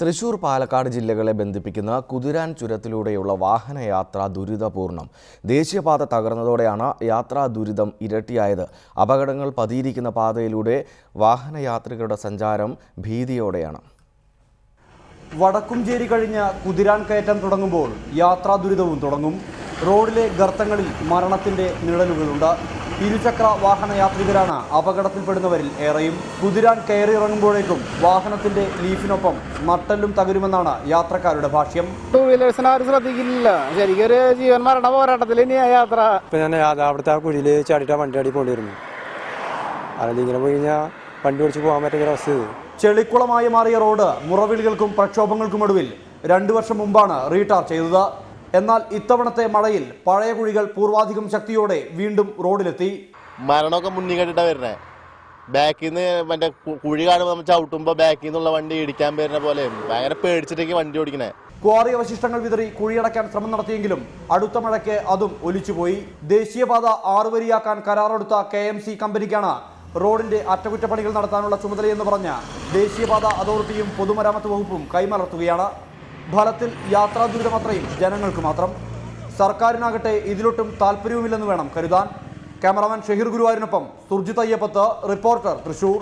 തൃശൂർ പാലക്കാട് ജില്ലകളെ ബന്ധിപ്പിക്കുന്ന കുതിരാൻ ചുരത്തിലൂടെയുള്ള വാഹനയാത്ര ദുരിതപൂർണം ദേശീയപാത തകർന്നതോടെയാണ് യാത്രാ ദുരിതം ഇരട്ടിയായത്. അപകടങ്ങൾ പതിയിരിക്കുന്ന പാതയിലൂടെ വാഹനയാത്രികരുടെ സഞ്ചാരം ഭീതിയോടെയാണ്. വടക്കുംചേരി കഴിഞ്ഞ് കുതിരാൻ കയറ്റം തുടങ്ങുമ്പോൾ യാത്രാ ദുരിതവും തുടങ്ങും. റോഡിലെ ഗർത്തങ്ങളിൽ മരണത്തിന്റെ നിഴലുകളുണ്ട്. ഇരുചക്ര വാഹന യാത്രികരാണ് അപകടത്തിൽപ്പെടുന്നവരിൽ ഏറെയും. കുതിരാൻ കയറിയിറങ്ങുമ്പോഴേക്കും വാഹനത്തിന്റെ ലീഫിനൊപ്പം നട്ടെല്ലും തകരുമെന്നാണ് യാത്രക്കാരുടെ ഭാഷ്യം. ടൂ വീലേഴ്സിനെ ആരും ശ്രദ്ധിക്കില്ല ശരിക്കും ഒരു ജീവൻ മരണ പോരാട്ടത്തിൽ ഇനി യാത്ര. ഇപ്പം ഞാൻ അവിടുത്തെ ആ കുഴിയിൽ ചാടിയിട്ട് വണ്ടി അടി പോണ്ടിരുന്നു അല്ലെങ്കിൽ ഇങ്ങനെ പോയി കഴിഞ്ഞാൽ വണ്ടി ഓടിച്ച് പോകാൻ പറ്റുന്ന അവസ്ഥ ചെളിക്കുളമായി മാറിയ റോഡ് മുറവിളികൾക്കും പ്രക്ഷോഭങ്ങൾക്കും ഒടുവിൽ രണ്ടു വർഷം മുമ്പാണ് റീടാർ ചെയ്തത്. എന്നാൽ ഇത്തവണത്തെ മഴയിൽ പഴയ കുഴികൾ പൂർവാധികം ശക്തിയോടെ വീണ്ടും റോഡിലെത്തി. മരണമൊക്കെ മുന്നിൽ കണ്ടിട്ടാ വരുന്നേ. ബാക്കിൽ നിന്ന് മറ്റേ കുഴി കാണുമ്പോൾ നമ്മൾ ചവിട്ടുമ്പോൾ ബാക്കിൽ നിന്നുള്ള വണ്ടി ഇടിക്കാൻ വരുന്ന പോലെ ഭയങ്കര പേടിച്ചിട്ടേക്ക് വണ്ടി ഓടിക്കണേ. ക്വാറി അവശിഷ്ടങ്ങൾ വിതറി കുഴിയടക്കാൻ ശ്രമം നടത്തിയെങ്കിലും അടുത്ത മഴയ്ക്ക് അതും ഒലിച്ചുപോയി. ദേശീയപാത ആറുവരിയാക്കാൻ കരാറെടുത്ത കെ എം സി കമ്പനിക്കാണ് റോഡിന്റെ അറ്റകുറ്റപ്പണികൾ നടത്താനുള്ള ചുമതലയെന്ന് പറഞ്ഞ ദേശീയപാത അതോറിറ്റിയും പൊതുമരാമത്ത് വകുപ്പും കൈമലർത്തുകയാണ് ഫലത്തിൽ യാത്രാ ദുരിതമത്രയും ജനങ്ങൾക്ക് മാത്രം. സർക്കാരിനാകട്ടെ ഇതിലൊട്ടും താല്പര്യവുമില്ലെന്ന് വേണം കരുതാൻ. ക്യാമറാമാൻ ഷഹീർ ഗുരുവായൂരിനൊപ്പം സുർജിത് അയ്യപ്പത്ത് റിപ്പോർട്ടർ തൃശൂർ.